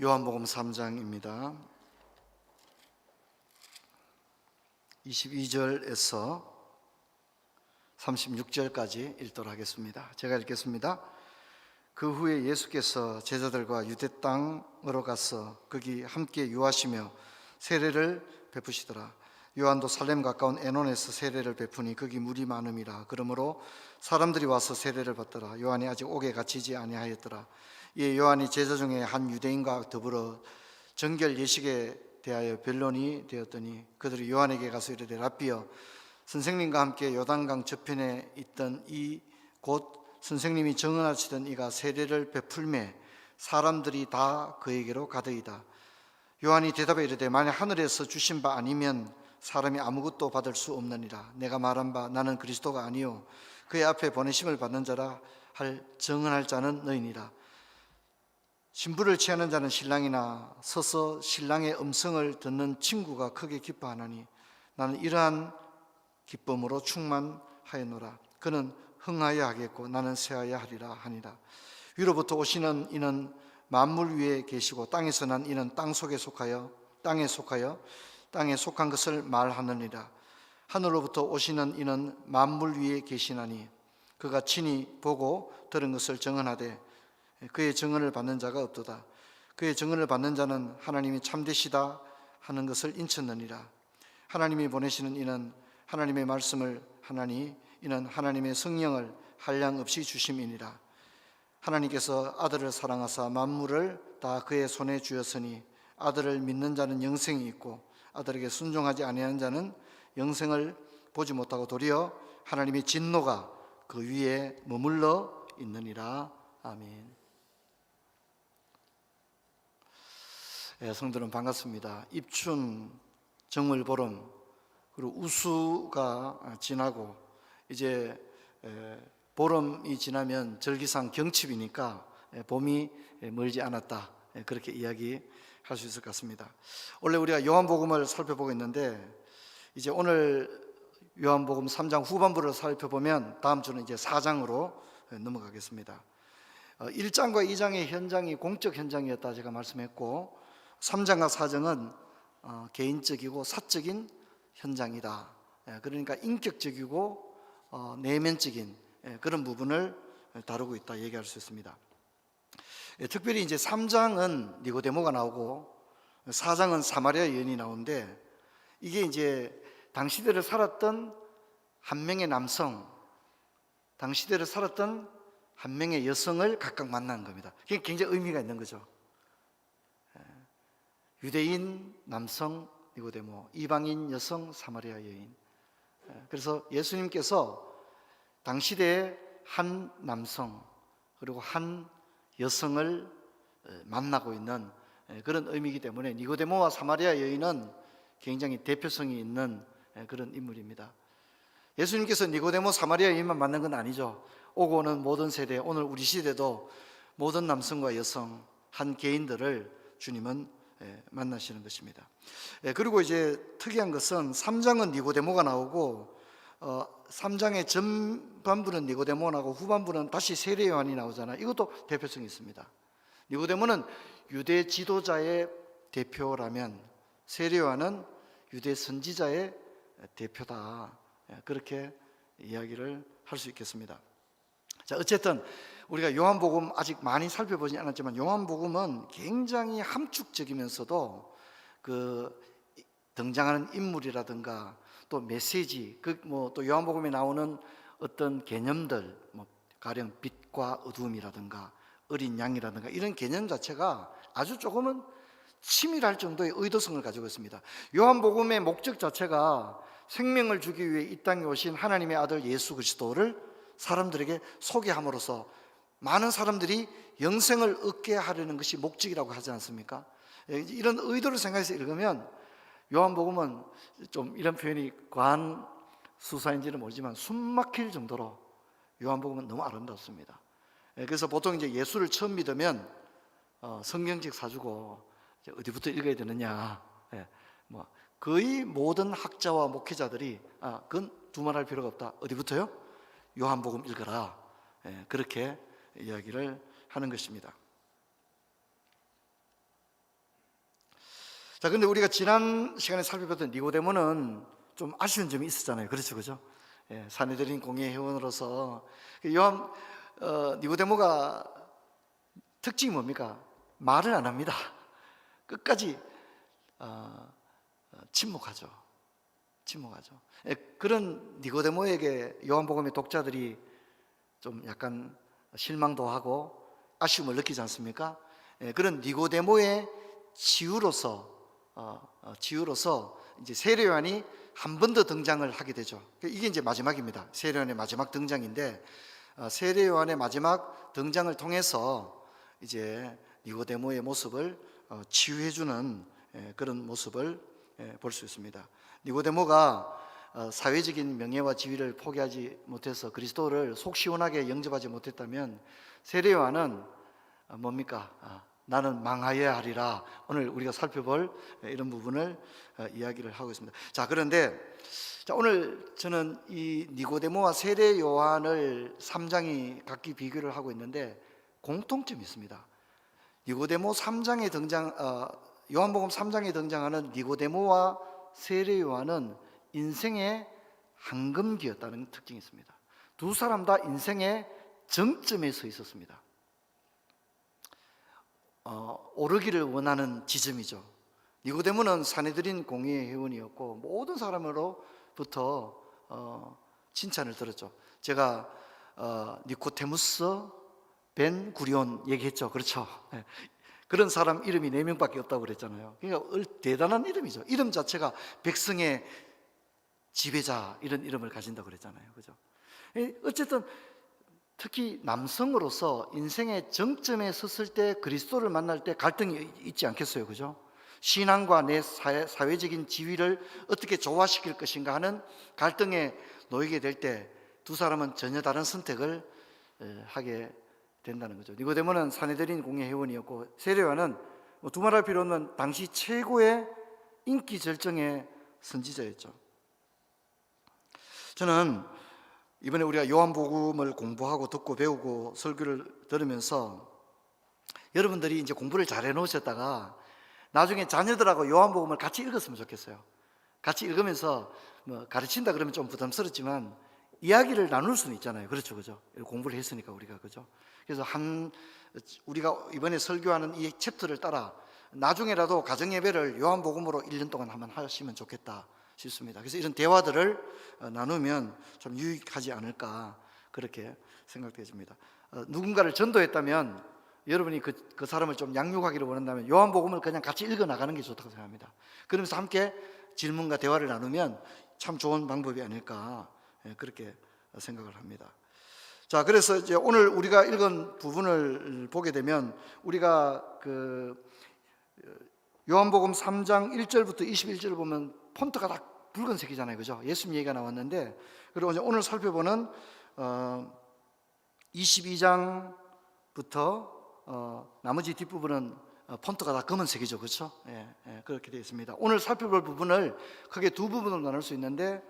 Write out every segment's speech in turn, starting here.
요한복음 3장입니다. 22절에서 36절까지 읽도록 하겠습니다. 제가 읽겠습니다. 그 후에 예수께서 제자들과 유대 땅으로 가서 거기 함께 유하시며 세례를 베푸시더라. 요한도 살렘 가까운 에논에서 세례를 베푸니 거기 물이 많음이라. 그러므로 사람들이 와서 세례를 받더라. 요한이 아직 옥에 갇히지 아니하였더라. 이에 요한이 제자 중에 한 유대인과 더불어 정결 예식에 대하여 변론이 되었더니 그들이 요한에게 가서 이르되 라비여 선생님과 함께 요단강 저편에 있던 이 곧 선생님이 정언하시던 이가 세례를 베풀매 사람들이 다 그에게로 가더이다. 요한이 대답해 이르되 만약 하늘에서 주신 바 아니면 사람이 아무것도 받을 수 없느니라. 내가 말한 바 나는 그리스도가 아니요 그의 앞에 보내심을 받는 자라 할 정언할 자는 너희니라. 신부를 취하는 자는 신랑이나 서서 신랑의 음성을 듣는 친구가 크게 기뻐하나니 나는 이러한 기쁨으로 충만하였노라. 그는 흥하여 하겠고 나는 쇠하여 하리라 하니라. 위로부터 오시는 이는 만물 위에 계시고 땅에서 난 이는 땅 속에 속하여 땅에 속하여 땅에 속한 것을 말하느니라. 하늘로부터 오시는 이는 만물 위에 계시나니 그가 친히 보고 들은 것을 정언하되 그의 증언을 받는 자가 없도다. 그의 증언을 받는 자는 하나님이 참되시다 하는 것을 인쳤느니라. 하나님이 보내시는 이는 하나님의 말씀을 하나니 이는 하나님의 성령을 한량 없이 주심이니라. 하나님께서 아들을 사랑하사 만물을 다 그의 손에 주었으니 아들을 믿는 자는 영생이 있고 아들에게 순종하지 아니하는 자는 영생을 보지 못하고 도리어 하나님의 진노가 그 위에 머물러 있느니라. 아멘. 예, 성도는 반갑습니다. 입춘, 정월 보름, 그리고 우수가 지나고 이제 에, 보름이 지나면 절기상 경칩이니까 에, 봄이 에, 멀지 않았다. 에, 그렇게 이야기할 수 있을 것 같습니다. 원래 우리가 요한복음을 살펴보고 있는데 이제 오늘 요한복음 3장 후반부를 살펴보면 다음 주는 이제 4장으로 넘어가겠습니다. 1장과 2장의 현장이 공적 현장이었다 제가 말씀했고 3장과 4장은 어, 개인적이고 사적인 현장이다. 예, 그러니까 인격적이고 어, 내면적인 예, 그런 부분을 다루고 있다 얘기할 수 있습니다. 예, 특별히 이제 3장은 니고데모가 나오고 4장은 사마리아 여인이 나오는데 이게 이제 당시대를 살았던 한 명의 남성, 당시대를 살았던 한 명의 여성을 각각 만난 겁니다. 그게 굉장히 의미가 있는 거죠. 유대인 남성 니고데모, 이방인 여성 사마리아 여인. 그래서 예수님께서 당시대의 한 남성 그리고 한 여성을 만나고 있는 그런 의미이기 때문에 니고데모와 사마리아 여인은 굉장히 대표성이 있는 그런 인물입니다. 예수님께서 니고데모 사마리아 여인만 만난 건 아니죠. 오고 오는 모든 세대, 오늘 우리 시대도 모든 남성과 여성 한 개인들을 주님은 예, 만나시는 것입니다. 예, 그리고 이제 특이한 것은 3장은 니고데모가 나오고 어, 3장의 전반부는 니고데모가 나오고 후반부는 다시 세례 요한이 나오잖아요. 이것도 대표성이 있습니다. 니고데모는 유대 지도자의 대표라면 세례 요한은 유대 선지자의 대표다. 예, 그렇게 이야기를 할 수 있겠습니다. 자, 어쨌든 우리가 요한복음 아직 많이 살펴보지 않았지만 요한복음은 굉장히 함축적이면서도 그 등장하는 인물이라든가 또 메시지 그 뭐 또 요한복음에 나오는 어떤 개념들 뭐 가령 빛과 어둠이라든가 어린 양이라든가 이런 개념 자체가 아주 조금은 치밀할 정도의 의도성을 가지고 있습니다. 요한복음의 목적 자체가 생명을 주기 위해 이 땅에 오신 하나님의 아들 예수 그리스도를 사람들에게 소개함으로써 많은 사람들이 영생을 얻게 하려는 것이 목적이라고 하지 않습니까? 예, 이런 의도를 생각해서 읽으면 요한복음은 좀 이런 표현이 과한 수사인지는 모르지만 숨막힐 정도로 요한복음은 너무 아름답습니다. 예, 그래서 보통 이제 예수를 처음 믿으면 어, 성경책 사주고 어디부터 읽어야 되느냐. 예, 뭐 거의 모든 학자와 목회자들이 아, 그건 두말할 필요가 없다. 어디부터요? 요한복음 읽어라. 그렇게 이야기를 하는 것입니다. 자, 근데 우리가 지난 시간에 살펴봤던 니고데모는 좀 아쉬운 점이 있었잖아요. 그렇죠, 그죠? 예, 사내들인 공예 회원으로서 그 요한 어, 니고데모가 특징이 뭡니까? 말을 안 합니다. 끝까지 어, 어, 침묵하죠. 침묵하죠. 예, 그런 니고데모에게 요한복음의 독자들이 좀 약간 실망도 하고 아쉬움을 느끼지 않습니까? 예, 그런 니고데모의 치유로서 어, 어, 치유로서 이제 세례요한이 한 번 더 등장을 하게 되죠. 이게 이제 마지막입니다. 세례요한의 마지막 등장인데 어, 세례요한의 마지막 등장을 통해서 이제 니고데모의 모습을 어, 치유해주는 예, 그런 모습을 예, 볼수 있습니다. 니고데모가 어, 사회적인 명예와 지위를 포기하지 못해서 그리스도를 속 시원하게 영접하지 못했다면 세례요한은 어, 뭡니까? 아, 나는 망하여야 하리라. 오늘 우리가 살펴볼 예, 이런 부분을 어, 이야기를 하고 있습니다. 자, 그런데 자, 오늘 저는 이 니고데모와 세례 요한을 3장이 각기 비교를 하고 있는데 공통점이 있습니다. 니고데모 3장에 등장 어, 요한복음 3장에 등장하는 니고데모와 세례 요한은 인생의 황금기였다는 특징이 있습니다. 두 사람 다 인생의 정점에 서 있었습니다. 어, 오르기를 원하는 지점이죠. 니고데모는 사내들인 공의의 회원이었고 모든 사람으로부터 어, 칭찬을 들었죠. 제가 어, 니코테무스 벤 구리온 얘기했죠. 그렇죠. 예. 그런 사람 이름이 네 명밖에 없다고 그랬잖아요. 그러니까 얼- 대단한 이름이죠. 이름 자체가 백성의 지배자 이런 이름을 가진다고 그랬잖아요. 그죠? 예, 어쨌든 특히 남성으로서 인생의 정점에 섰을 때 그리스도를 만날 때 갈등이 있지 않겠어요. 그죠? 신앙과 내 사회, 사회적인 지위를 어떻게 조화시킬 것인가 하는 갈등에 놓이게 될 때 두 사람은 전혀 다른 선택을 에, 하게 된다는 거죠. 니고데모는 사내들인 공예 회원이었고 세례요한은 뭐 두말할 필요 없는 당시 최고의 인기 절정의 선지자였죠. 저는 이번에 우리가 요한복음을 공부하고 듣고 배우고 설교를 들으면서 여러분들이 이제 공부를 잘 해놓으셨다가 나중에 자녀들하고 요한복음을 같이 읽었으면 좋겠어요. 같이 읽으면서 뭐 가르친다 그러면 좀 부담스럽지만 이야기를 나눌 수는 있잖아요. 그렇죠, 그죠? 공부를 했으니까 우리가 그죠? 그래서 한 우리가 이번에 설교하는 이 챕터를 따라 나중에라도 가정 예배를 요한복음으로 1년 동안 한번 하시면 좋겠다 싶습니다. 그래서 이런 대화들을 어, 나누면 좀 유익하지 않을까 그렇게 생각되어집니다. 어, 누군가를 전도했다면 여러분이 그, 그 사람을 좀 양육하기를 원한다면 요한복음을 그냥 같이 읽어 나가는 게 좋다고 생각합니다. 그러면서 함께 질문과 대화를 나누면 참 좋은 방법이 아닐까 예, 그렇게 생각을 합니다. 자, 그래서 이제 오늘 우리가 읽은 부분을 보게 되면 우리가 그 요한복음 3장 1절부터 21절을 보면 폰트가 다 붉은색이잖아요. 그죠? 예수님 얘기가 나왔는데 그리고 이제 오늘 살펴보는 어 22장부터 어 나머지 뒷부분은 어, 폰트가 다 검은색이죠. 그렇죠? 예, 예, 그렇게 되어 있습니다. 오늘 살펴볼 부분을 크게 두 부분으로 나눌 수 있는데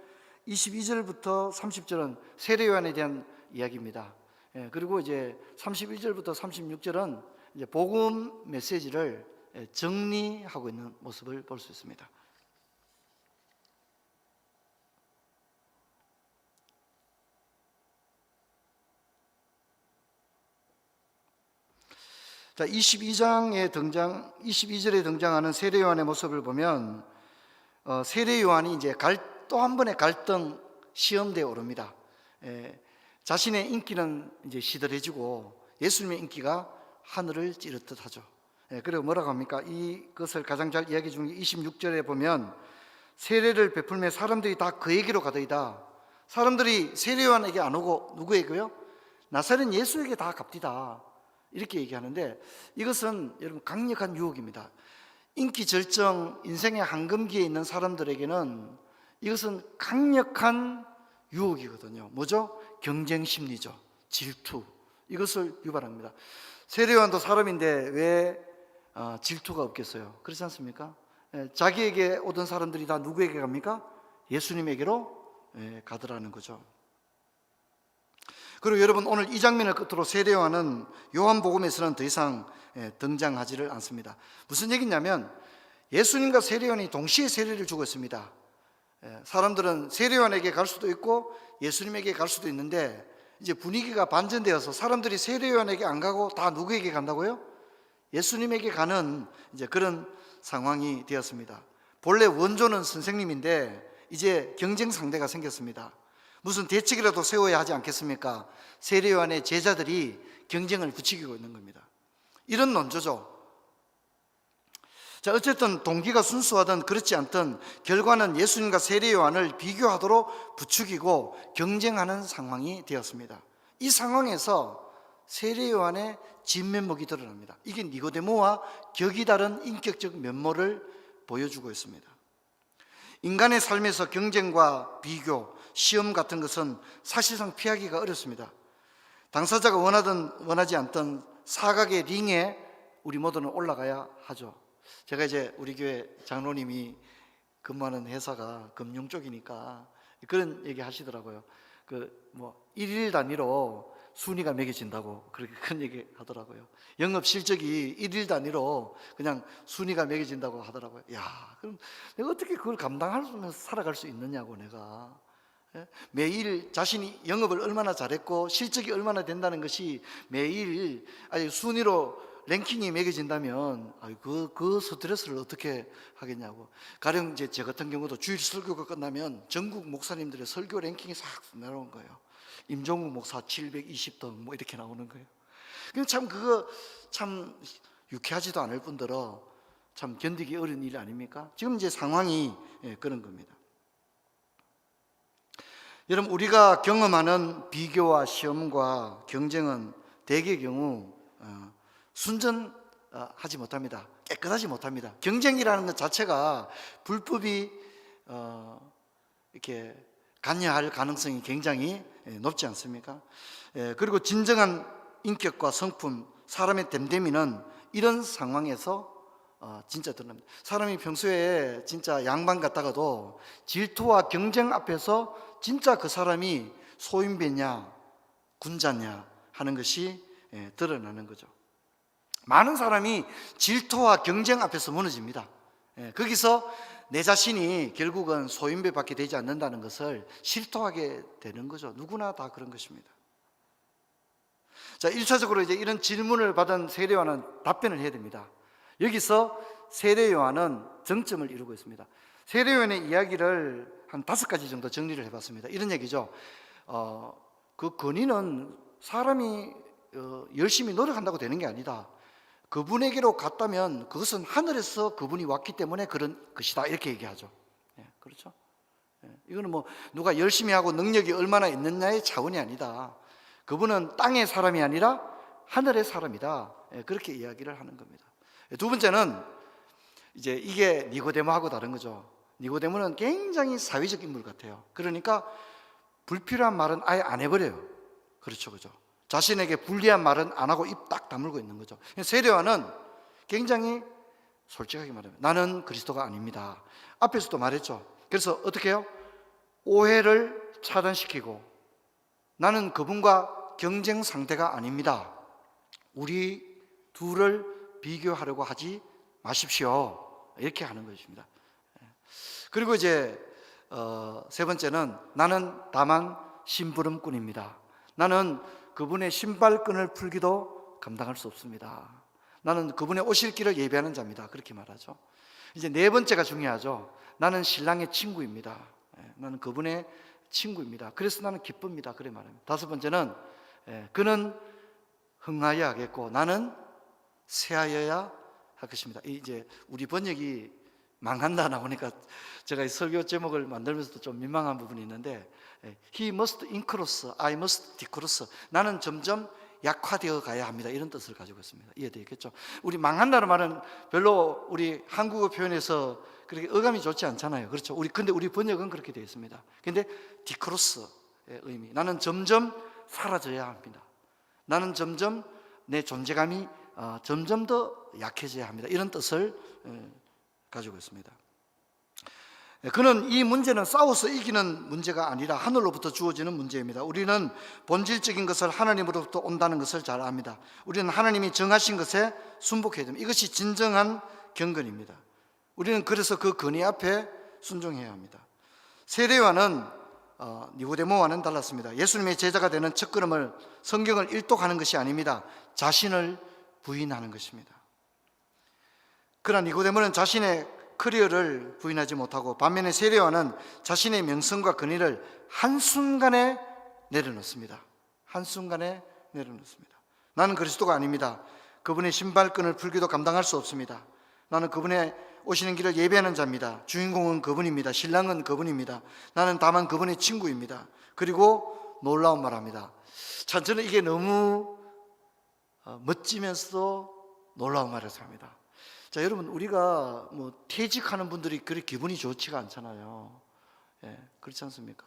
22절부터 30절은 세례 요한에 대한 이야기입니다. 예, 그리고 이제 31절부터 36절은 이제 복음 메시지를 예, 정리하고 있는 모습을 볼 수 있습니다. 자, 22장에 등장, 22절에 등장하는 세례 요한의 모습을 보면 어, 세례 요한이 이제 또 한 번의 갈등 시험대에 오릅니다. 예, 자신의 인기는 이제 시들해지고 예수님의 인기가 하늘을 찌르듯 하죠. 예, 그리고 뭐라고 합니까? 이것을 가장 잘 이야기 중에 26절에 보면 세례를 베풀며 사람들이 다 그에게로 가더이다. 사람들이 세례 요한에게 안 오고 누구에게요? 나사렛 예수에게 다 갑디다. 이렇게 얘기하는데 이것은 여러분 강력한 유혹입니다. 인기 절정, 인생의 황금기에 있는 사람들에게는 이것은 강력한 유혹이거든요. 뭐죠? 경쟁 심리죠. 질투. 이것을 유발합니다. 세례요한도 사람인데 왜 어, 질투가 없겠어요? 그렇지 않습니까? 예, 자기에게 오던 사람들이 다 누구에게 갑니까? 예수님에게로 예, 가더라는 거죠. 그리고 여러분 오늘 이 장면을 끝으로 세례요한은 요한복음에서는 더 이상 예, 등장하지를 않습니다. 무슨 얘기냐면 예수님과 세례요한이 동시에 세례를 주고 있습니다. 예, 사람들은 세례요한에게 갈 수도 있고 예수님에게 갈 수도 있는데 이제 분위기가 반전되어서 사람들이 세례요한에게 안 가고 다 누구에게 간다고요? 예수님에게 가는 이제 그런 상황이 되었습니다. 본래 원조는 선생님인데 이제 경쟁 상대가 생겼습니다. 무슨 대책이라도 세워야 하지 않겠습니까? 세례요한의 제자들이 경쟁을 부추기고 있는 겁니다. 이런 논조죠. 자, 어쨌든 동기가 순수하든 그렇지 않든 결과는 예수님과 세례요한을 비교하도록 부추기고 경쟁하는 상황이 되었습니다. 이 상황에서 세례요한의 진면목이 드러납니다. 이게 니고데모와 격이 다른 인격적 면모를 보여주고 있습니다. 인간의 삶에서 경쟁과 비교, 시험 같은 것은 사실상 피하기가 어렵습니다. 당사자가 원하든 원하지 않든 사각의 링에 우리 모두는 올라가야 하죠. 제가 이제 우리 교회 장로님이 근무하는 회사가 금융 쪽이니까 그런 얘기 하시더라고요. 그 뭐 일일 단위로 순위가 매겨진다고 그렇게 큰 얘기 하더라고요. 영업 실적이 일일 단위로 그냥 순위가 매겨진다고 하더라고요. 야, 그럼 내가 어떻게 그걸 감당하면서 살아갈 수 있느냐고 내가. 예? 매일 자신이 영업을 얼마나 잘했고 실적이 얼마나 된다는 것이 매일 아니 순위로 랭킹이 매겨진다면 그, 그 스트레스를 어떻게 하겠냐고 가령 이제 저 같은 경우도 주일 설교가 끝나면 전국 목사님들의 설교 랭킹이 싹 내려온 거예요 임종국 목사 720등 뭐 이렇게 나오는 거예요 근데 참 그거 참 유쾌하지도 않을 뿐더러 참 견디기 어려운 일 아닙니까? 지금 이제 상황이 예, 그런 겁니다 여러분 우리가 경험하는 비교와 시험과 경쟁은 대개 경우 어, 순전하지 못합니다. 깨끗하지 못합니다. 경쟁이라는 것 자체가 불법이 어, 이렇게 관여할 가능성이 굉장히 예, 높지 않습니까? 예, 그리고 진정한 인격과 성품, 사람의 됨됨이는 이런 상황에서 어, 진짜 드러납니다. 사람이 평소에 진짜 양반 같다가도 질투와 경쟁 앞에서 진짜 그 사람이 소인배냐 군자냐 하는 것이 예, 드러나는 거죠. 많은 사람이 질투와 경쟁 앞에서 무너집니다. 예, 거기서 내 자신이 결국은 소인배밖에 되지 않는다는 것을 실토하게 되는 거죠. 누구나 다 그런 것입니다. 자, 1차적으로 이제 이런 질문을 받은 세례 요한은 답변을 해야 됩니다. 여기서 세례 요한은 정점을 이루고 있습니다. 세례 요한의 이야기를 한 다섯 가지 정도 정리를 해봤습니다. 이런 얘기죠. 어, 그 권위는 사람이 어, 열심히 노력한다고 되는 게 아니다. 그분에게로 갔다면 그것은 하늘에서 그분이 왔기 때문에 그런 것이다. 이렇게 얘기하죠. 예, 그렇죠? 예, 이거는 뭐 누가 열심히 하고 능력이 얼마나 있느냐의 차원이 아니다. 그분은 땅의 사람이 아니라 하늘의 사람이다. 예, 그렇게 이야기를 하는 겁니다. 예, 두 번째는 이제 이게 니고데모하고 다른 거죠. 니고데모는 굉장히 사회적 인물 같아요. 그러니까 불필요한 말은 아예 안 해버려요. 그렇죠, 그죠? 자신에게 불리한 말은 안 하고 입 딱 다물고 있는 거죠. 세례와는 굉장히 솔직하게 말합니다. 나는 그리스도가 아닙니다. 앞에서도 말했죠. 그래서 어떻게 해요? 오해를 차단시키고 나는 그분과 경쟁 상대가 아닙니다. 우리 둘을 비교하려고 하지 마십시오. 이렇게 하는 것입니다. 그리고 이제 어, 세 번째는 나는 다만 심부름꾼입니다. 나는 그분의 신발끈을 풀기도 감당할 수 없습니다. 나는 그분의 오실 길을 예배하는 자입니다. 그렇게 말하죠. 이제 네 번째가 중요하죠. 나는 신랑의 친구입니다. 예, 나는 그분의 친구입니다. 그래서 나는 기쁩니다. 그래 말합니다. 다섯 번째는 예, 그는 흥하여야 하겠고 나는 새하여야 할 것입니다. 이제 우리 번역이 망한다 나오니까 제가 이 설교 제목을 만들면서도 좀 민망한 부분이 있는데 예, He must increase, I must decrease. 나는 점점 약화되어 가야 합니다. 이런 뜻을 가지고 있습니다. 이해되겠죠? 우리 망한다는 말은 별로 우리 한국어 표현에서 그렇게 어감이 좋지 않잖아요. 그렇죠? 우리 근데 우리 번역은 그렇게 되어 있습니다. 근데 디크로스의 의미. 나는 점점 사라져야 합니다. 나는 점점 내 존재감이 어, 점점 더 약해져야 합니다. 이런 뜻을 어, 가지고 있습니다. 그는 이 문제는 싸워서 이기는 문제가 아니라 하늘로부터 주어지는 문제입니다. 우리는 본질적인 것을 하나님으로부터 온다는 것을 잘 압니다. 우리는 하나님이 정하신 것에 순복해야 됩니다. 이것이 진정한 경건입니다. 우리는 그래서 그 건의 앞에 순종해야 합니다. 세례와는 어, 니고데모와는 달랐습니다. 예수님의 제자가 되는 첫걸음을 성경을 일독하는 것이 아닙니다. 자신을 부인하는 것입니다. 그러나 니고데모는 자신의 커리어를 부인하지 못하고 반면에 세례와는 자신의 명성과 권위를 한순간에 내려놓습니다. 한순간에 내려놓습니다. 나는 그리스도가 아닙니다. 그분의 신발끈을 풀기도 감당할 수 없습니다. 나는 그분의 오시는 길을 예배하는 자입니다. 주인공은 그분입니다. 신랑은 그분입니다. 나는 다만 그분의 친구입니다. 그리고 놀라운 말합니다. 참 저는 이게 너무 어, 멋지면서도 놀라운 말을 합니다. 자, 여러분 우리가 뭐 퇴직하는 분들이 그리 기분이 좋지가 않잖아요. 예, 그렇지 않습니까?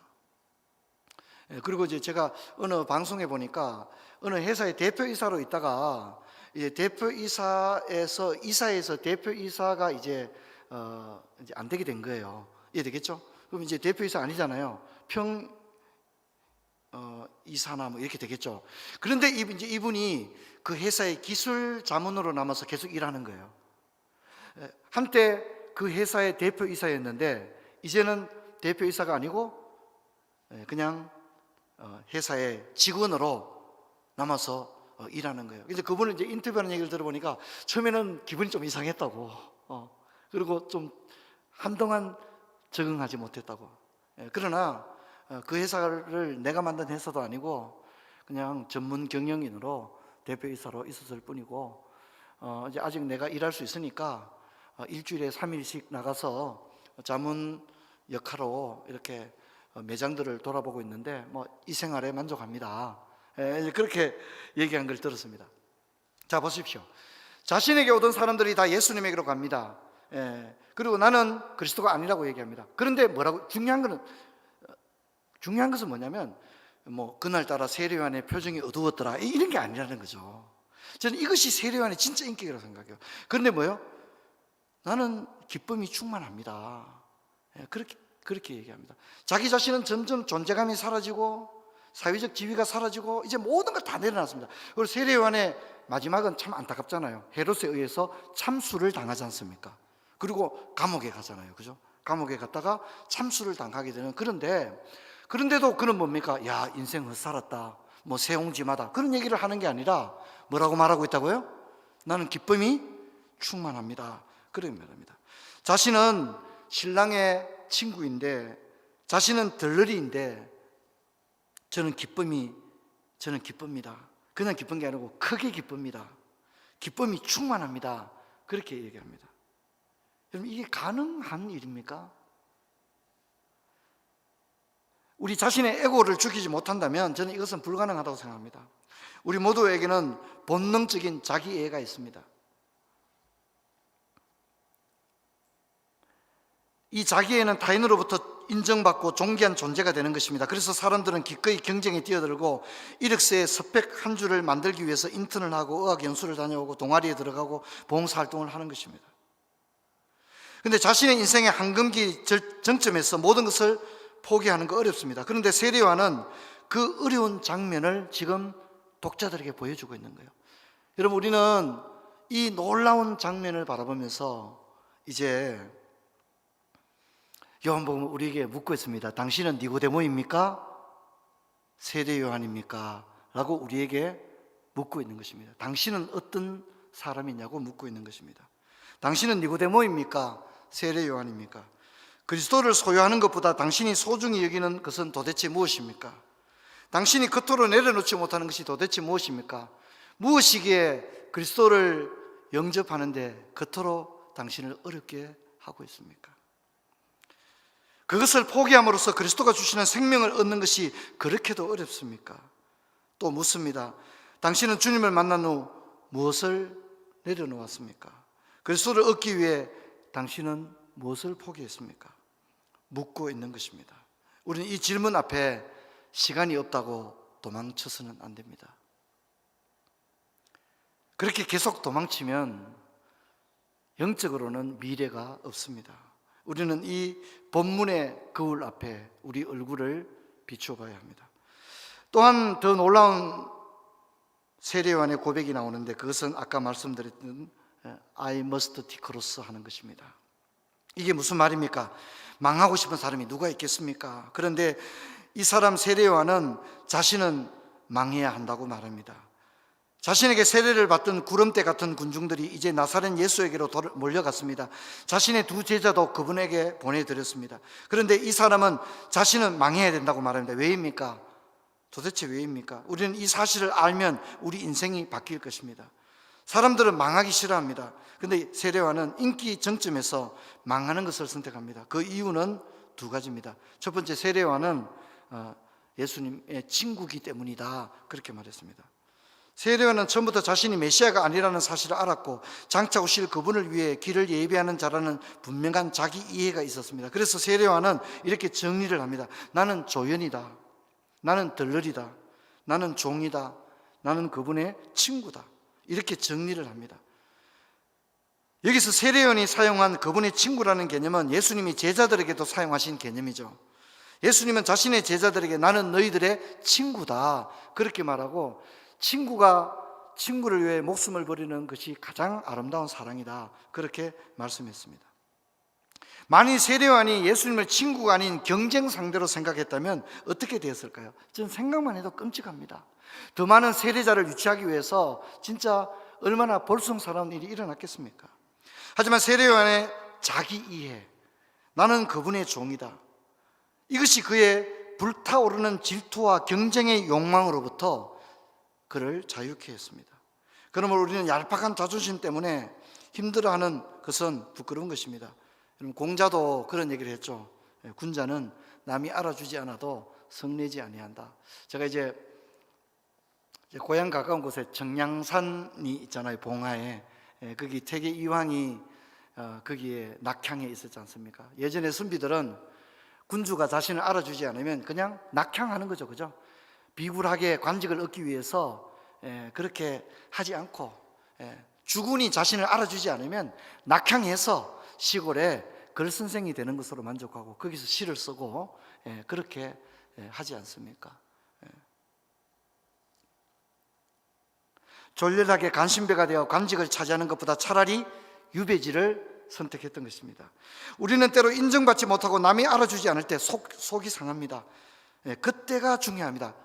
예, 그리고 이제 제가 어느 방송에 보니까 어느 회사의 대표이사로 있다가 이제 대표이사에서 이사에서 대표이사가 이제 어 이제 안 되게 된 거예요. 이해되겠죠? 그럼 이제 대표이사 아니잖아요. 평 어, 이사나 뭐 이렇게 되겠죠. 그런데 이- 이제 이분이 그 회사의 기술 자문으로 남아서 계속 일하는 거예요. 예, 한때 그 회사의 대표이사였는데 이제는 대표이사가 아니고 예, 그냥 어, 회사의 직원으로 남아서 어, 일하는 거예요. 이제 그분을 이제 인터뷰하는 얘기를 들어보니까 처음에는 기분이 좀 이상했다고. 어, 그리고 좀 한동안 적응하지 못했다고. 예, 그러나 어, 그 회사를 내가 만든 회사도 아니고 그냥 전문 경영인으로 대표이사로 있었을 뿐이고 어, 이제 아직 내가 일할 수 있으니까 어, 일주일에 3일씩 나가서 자문 역할로 이렇게 어, 매장들을 돌아보고 있는데 뭐 이 생활에 만족합니다. 예, 이제 그렇게 얘기한 걸 들었습니다. 자 보십시오. 자신에게 오던 사람들이 다 예수님에게로 갑니다. 예, 그리고 나는 그리스도가 아니라고 얘기합니다. 그런데 뭐라고 중요한 것은 어, 중요한 것은 뭐냐면 뭐 그날 따라 세례요한의 표정이 어두웠더라 이- 이런 게 아니라는 거죠. 저는 이것이 세례요한의 진짜 인격이라고 생각해요. 그런데 뭐요? 나는 기쁨이 충만합니다. 예, 그렇게 그렇게 얘기합니다. 자기 자신은 점점 존재감이 사라지고 사회적 지위가 사라지고 이제 모든 걸 다 내려놨습니다. 그리고 세례 요한의 마지막은 참 안타깝잖아요. 헤롯에 의해서 참수를 당하지 않습니까? 그리고 감옥에 가잖아요. 그죠? 감옥에 갔다가 참수를 당하게 되는 그런데 그런데도 그는 뭡니까? 야, 인생 헛살았다. 뭐 세옹지마다. 그런 얘기를 하는 게 아니라 뭐라고 말하고 있다고요? 나는 기쁨이 충만합니다. 그런 말입니다. 자신은 신랑의 친구인데 자신은 덜러리인데 저는 기쁨이 저는 기쁩니다. 그냥 기쁜 게 아니고 크게 기쁩니다. 기쁨이 충만합니다. 그렇게 얘기합니다. 여러분 이게 가능한 일입니까? 우리 자신의 에고를 죽이지 못한다면 저는 이것은 불가능하다고 생각합니다. 우리 모두에게는 본능적인 자기애가 있습니다. 이 자기애는 타인으로부터 인정받고 존귀한 존재가 되는 것입니다. 그래서 사람들은 기꺼이 경쟁에 뛰어들고 이력서에 스펙 한 줄을 만들기 위해서 인턴을 하고 의학 연수를 다녀오고 동아리에 들어가고 봉사 활동을 하는 것입니다. 근데 자신의 인생의 황금기 절- 정점에서 모든 것을 포기하는 거 어렵습니다. 그런데 세례와는 그 어려운 장면을 지금 독자들에게 보여주고 있는 거예요. 여러분 우리는 이 놀라운 장면을 바라보면서 이제 요한복음 우리에게 묻고 있습니다. 당신은 니고데모입니까? 세례 요한입니까? 라고 우리에게 묻고 있는 것입니다. 당신은 어떤 사람이냐고 묻고 있는 것입니다. 당신은 니고데모입니까? 세례 요한입니까? 그리스도를 소유하는 것보다 당신이 소중히 여기는 것은 도대체 무엇입니까? 당신이 겉으로 내려놓지 못하는 것이 도대체 무엇입니까? 무엇이기에 그리스도를 영접하는데 겉으로 당신을 어렵게 하고 있습니까? 그것을 포기함으로써 그리스도가 주시는 생명을 얻는 것이 그렇게도 어렵습니까? 또 묻습니다. 당신은 주님을 만난 후 무엇을 내려놓았습니까? 그리스도를 얻기 위해 당신은 무엇을 포기했습니까? 묻고 있는 것입니다. 우리는 이 질문 앞에 시간이 없다고 도망쳐서는 안 됩니다. 그렇게 계속 도망치면 영적으로는 미래가 없습니다. 우리는 이 본문의 거울 앞에 우리 얼굴을 비추어 봐야 합니다. 또한 더 놀라운 세례요한의 고백이 나오는데 그것은 아까 말씀드렸던 I must decross 하는 것입니다. 이게 무슨 말입니까? 망하고 싶은 사람이 누가 있겠습니까? 그런데 이 사람 세례요한은 자신은 망해야 한다고 말합니다. 자신에게 세례를 받던 구름대 같은 군중들이 이제 나사렛 예수에게로 돌- 몰려갔습니다. 자신의 두 제자도 그분에게 보내드렸습니다. 그런데 이 사람은 자신은 망해야 된다고 말합니다. 왜입니까? 도대체 왜입니까? 우리는 이 사실을 알면 우리 인생이 바뀔 것입니다. 사람들은 망하기 싫어합니다. 근데 세례와는 인기 정점에서 망하는 것을 선택합니다. 그 이유는 두 가지입니다. 첫 번째 세례와는 어, 예수님의 친구기 때문이다. 그렇게 말했습니다. 세례와는 처음부터 자신이 메시아가 아니라는 사실을 알았고 장차 오실 그분을 위해 길을 예비하는 자라는 분명한 자기 이해가 있었습니다. 그래서 세례와는 이렇게 정리를 합니다. 나는 조연이다. 나는 덜러리다. 나는 종이다. 나는 그분의 친구다. 이렇게 정리를 합니다. 여기서 세례요한이 사용한 그분의 친구라는 개념은 예수님이 제자들에게도 사용하신 개념이죠. 예수님은 자신의 제자들에게 나는 너희들의 친구다. 그렇게 말하고 친구가 친구를 위해 목숨을 버리는 것이 가장 아름다운 사랑이다. 그렇게 말씀했습니다. 만일 세례요한이 예수님을 친구가 아닌 경쟁 상대로 생각했다면 어떻게 되었을까요? 저는 생각만 해도 끔찍합니다. 더 많은 세례자를 유치하기 위해서 진짜 얼마나 볼썽스러운 일이 일어났겠습니까? 하지만 세례요한의 자기 이해, 나는 그분의 종이다. 이것이 그의 불타오르는 질투와 경쟁의 욕망으로부터 그를 자유케 했습니다. 그러므로 우리는 얄팍한 자존심 때문에 힘들어하는 것은 부끄러운 것입니다. 공자도 그런 얘기를 했죠. 예, 군자는 남이 알아주지 않아도 성내지 아니한다. 제가 이제 고향 가까운 곳에 정량산이 있잖아요. 봉화에 예, 거기 태계 이황이 어, 거기에 낙향에 있었지 않습니까? 예전에 선비들은 군주가 자신을 알아주지 않으면 그냥 낙향하는 거죠, 그죠? 비굴하게 관직을 얻기 위해서 예, 그렇게 하지 않고 예, 주군이 자신을 알아주지 않으면 낙향해서 시골에 글 선생이 되는 것으로 만족하고 거기서 시를 쓰고 예, 그렇게 예, 하지 않습니까? 예. 졸렬하게 간신배가 되어 관직을 차지하는 것보다 차라리 유배지를 선택했던 것입니다. 우리는 때로 인정받지 못하고 남이 알아주지 않을 때 속, 속이 상합니다. 예, 그때가 중요합니다.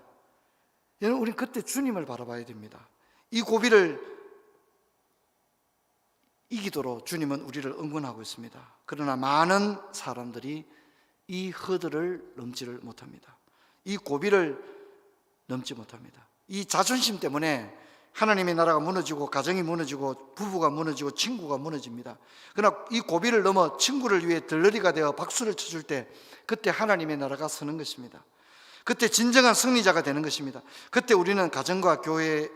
여러분, 우리는 그때 주님을 바라봐야 됩니다. 이 고비를 이기도록 주님은 우리를 응원하고 있습니다. 그러나 많은 사람들이 이 허들을 넘지를 못합니다. 이 고비를 넘지 못합니다. 이 자존심 때문에 하나님의 나라가 무너지고 가정이 무너지고 부부가 무너지고 친구가 무너집니다. 그러나 이 고비를 넘어 친구를 위해 들러리가 되어 박수를 쳐줄 때 그때 하나님의 나라가 서는 것입니다. 그때 진정한 승리자가 되는 것입니다. 그때 우리는 가정과 교회의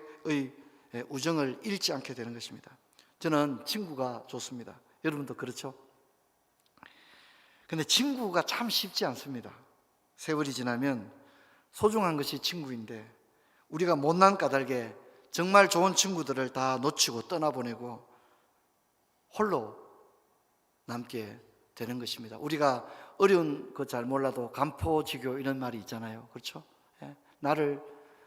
우정을 잃지 않게 되는 것입니다. 저는 친구가 좋습니다. 여러분도 그렇죠? 근데 친구가 참 쉽지 않습니다. 세월이 지나면 소중한 것이 친구인데 우리가 못난 까닭에 정말 좋은 친구들을 다 놓치고 떠나보내고 홀로 남게 되는 것입니다. 우리가 어려운 거 잘 몰라도 간포지교 이런 말이 있잖아요. 그렇죠? 예. 나를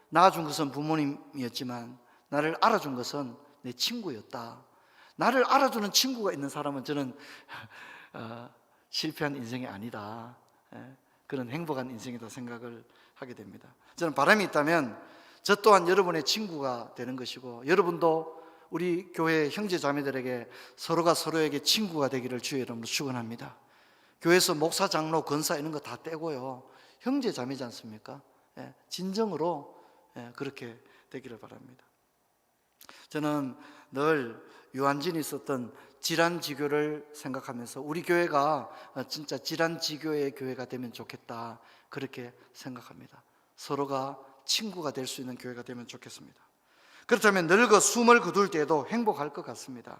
낳아준 것은 부모님이었지만 나를 알아준 것은 내 친구였다. 나를 알아주는 친구가 있는 사람은 저는 어, 실패한 인생이 아니다. 예. 그런 행복한 인생이다 생각을 하게 됩니다. 저는 바람이 있다면 저 또한 여러분의 친구가 되는 것이고 여러분도 우리 교회 형제 자매들에게 서로가 서로에게 친구가 되기를 주의 이름으로 축원합니다. 교회에서 목사, 장로, 권사 이런 거 다 떼고요. 형제 자매지 않습니까? 예, 진정으로 예, 그렇게 되기를 바랍니다. 저는 늘 유한진이 썼던 질환 지교를 생각하면서 우리 교회가 진짜 질환 지교의 교회가 되면 좋겠다 그렇게 생각합니다. 서로가 친구가 될 수 있는 교회가 되면 좋겠습니다. 그렇다면 늙어 숨을 거둘 때에도 행복할 것 같습니다.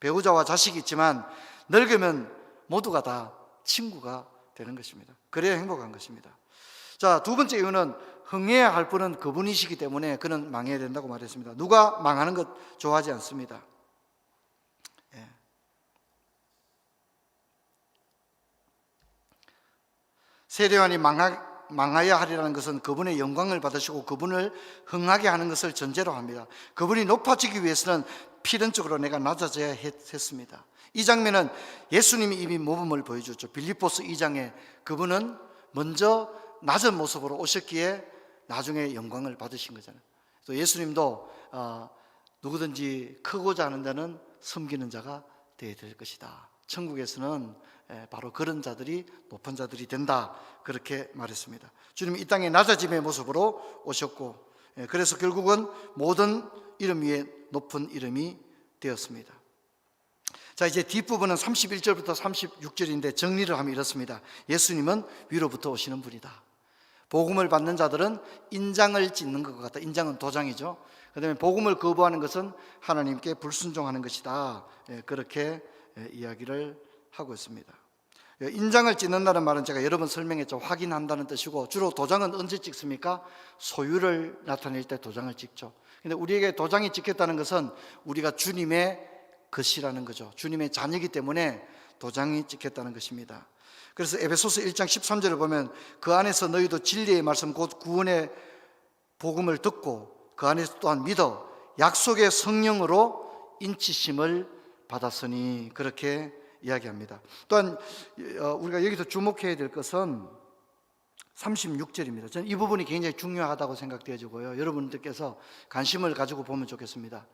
배우자와 자식이 있지만 늙으면 모두가 다 친구가 되는 것입니다. 그래야 행복한 것입니다. 자, 두 번째 이유는 흥해야 할 분은 그분이시기 때문에 그는 망해야 된다고 말했습니다. 누가 망하는 것 좋아하지 않습니다. 예. 세례관이 망하, 망하여야 하리라는 것은 그분의 영광을 받으시고 그분을 흥하게 하는 것을 전제로 합니다. 그분이 높아지기 위해서는 필연적으로 내가 낮아져야 했, 습니다 이 장면은 예수님이 이미 모범을 보여줬죠. 빌립보스 2장에 그분은 먼저 낮은 모습으로 오셨기에 나중에 영광을 받으신 거잖아요. 또 예수님도 어, 누구든지 크고자 하는 자는 섬기는 자가 되어야 될 것이다. 천국에서는 에, 바로 그런 자들이 높은 자들이 된다. 그렇게 말했습니다. 주님 이 땅에 낮아짐의 모습으로 오셨고, 에, 그래서 결국은 모든 이름 위에 높은 이름이 되었습니다. 자, 이제 뒷부분은 31절부터 36절인데 정리를 하면 이렇습니다. 예수님은 위로부터 오시는 분이다. 복음을 받는 자들은 인장을 찢는 것 같다. 인장은 도장이죠. 그 다음에 복음을 거부하는 것은 하나님께 불순종하는 것이다. 예, 그렇게 예, 이야기를 하고 있습니다. 예, 인장을 찢는다는 말은 제가 여러 번 설명했죠. 확인한다는 뜻이고 주로 도장은 언제 찍습니까? 소유를 나타낼 때 도장을 찍죠. 근데 우리에게 도장이 찍혔다는 것은 우리가 주님의 것이라는 거죠. 주님의 자녀이기 때문에 도장이 찍혔다는 것입니다. 그래서 에베소서 1장 13절을 보면 그 안에서 너희도 진리의 말씀 곧 구원의 복음을 듣고 그 안에서 또한 믿어 약속의 성령으로 인치심을 받았으니 그렇게 이야기합니다. 또한 어, 우리가 여기서 주목해야 될 것은 36절입니다. 저는 이 부분이 굉장히 중요하다고 생각되어지고요. 여러분들께서 관심을 가지고 보면 좋겠습니다.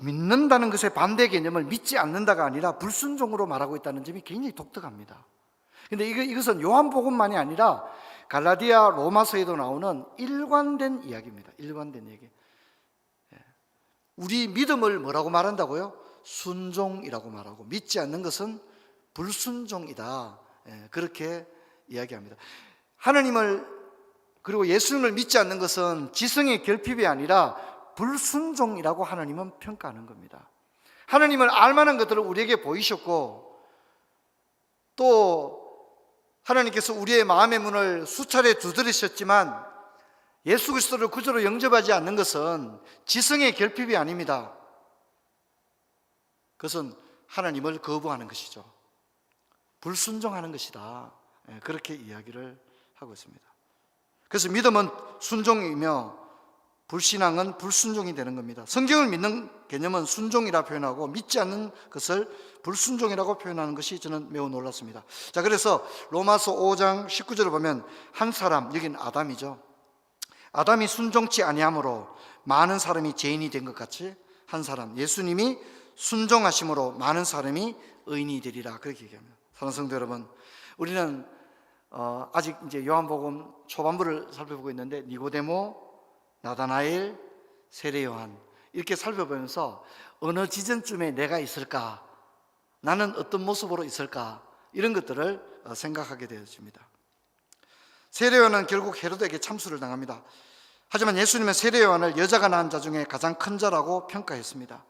믿는다는 것의 반대 개념을 믿지 않는다가 아니라 불순종으로 말하고 있다는 점이 굉장히 독특합니다. 근데 이것은 요한복음만이 아니라 갈라디아 로마서에도 나오는 일관된 이야기입니다. 일관된 얘기. 예. 우리 믿음을 뭐라고 말한다고요? 순종이라고 말하고 믿지 않는 것은 불순종이다. 예, 그렇게 이야기합니다. 하나님을 그리고 예수님을 믿지 않는 것은 지성의 결핍이 아니라 불순종이라고 하나님은 평가하는 겁니다. 하나님을 알만한 것들을 우리에게 보이셨고 또 하나님께서 우리의 마음의 문을 수차례 두드리셨지만 예수 그리스도를 구주로 영접하지 않는 것은 지성의 결핍이 아닙니다. 그것은 하나님을 거부하는 것이죠. 불순종하는 것이다. 예, 그렇게 이야기를 하고 있습니다. 그래서 믿음은 순종이며 불신앙은 불순종이 되는 겁니다. 성경을 믿는 개념은 순종이라 표현하고 믿지 않는 것을 불순종이라고 표현하는 것이 저는 매우 놀랐습니다. 자, 그래서 로마서 5장 19절을 보면 한 사람, 여기는 아담이죠. 아담이 순종치 아니함으로 많은 사람이 죄인이 된 것 같이 한 사람, 예수님이 순종하심으로 많은 사람이 의인이 되리라. 그렇게 얘기합니다. 사랑하는 성도 여러분, 우리는 어, 아직 이제 요한복음 초반부를 살펴보고 있는데 니고데모, 나다나엘, 세례 요한 이렇게 살펴보면서 어느 지점쯤에 내가 있을까? 나는 어떤 모습으로 있을까? 이런 것들을 어, 생각하게 되어집니다. 세례 요한은 결국 헤로드에게 참수를 당합니다. 하지만 예수님은 세례 요한을 여자가 낳은 자 중에 가장 큰 자라고 평가했습니다.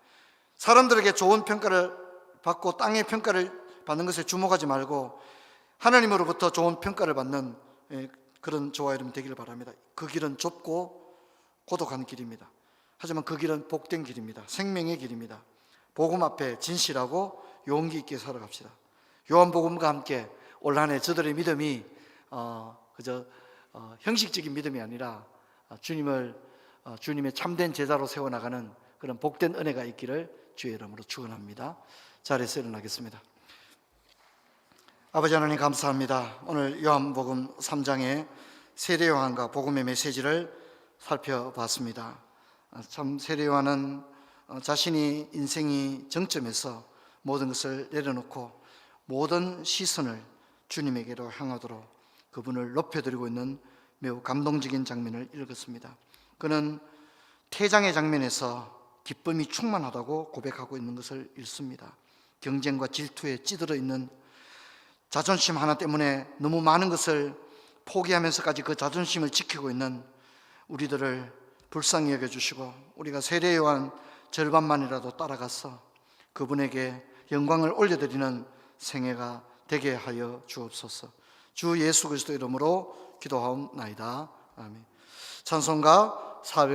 사람들에게 좋은 평가를 받고 땅의 평가를 받는 것에 주목하지 말고 하나님으로부터 좋은 평가를 받는 예, 그런 여러분 되기를 바랍니다. 그 길은 좁고 고독한 길입니다. 하지만 그 길은 복된 길입니다. 생명의 길입니다. 복음 앞에 진실하고 용기 있게 살아갑시다. 요한복음과 함께 올 한해 저들의 믿음이 어, 그저 어, 형식적인 믿음이 아니라 어, 주님을 어, 주님의 참된 제자로 세워나가는 그런 복된 은혜가 있기를 주의 이름으로 축원합니다. 자리에서 일어나겠습니다. 아버지 하나님 감사합니다. 오늘 요한복음 3장의 세례 요한과 복음의 메시지를 살펴봤습니다. 아, 참 세례요한은 어, 자신이 인생이 정점에서 모든 것을 내려놓고 모든 시선을 주님에게로 향하도록 그분을 높여드리고 있는 매우 감동적인 장면을 읽었습니다. 그는 태장의 장면에서 기쁨이 충만하다고 고백하고 있는 것을 읽습니다. 경쟁과 질투에 찌들어 있는 자존심 하나 때문에 너무 많은 것을 포기하면서까지 그 자존심을 지키고 있는 우리들을 불쌍히 여겨주시고 우리가 세례 요한 절반만이라도 따라가서 그분에게 영광을 올려드리는 생애가 되게 하여 주옵소서. 주 예수 그리스도 이름으로 기도하옵나이다. 아멘. 찬송가 400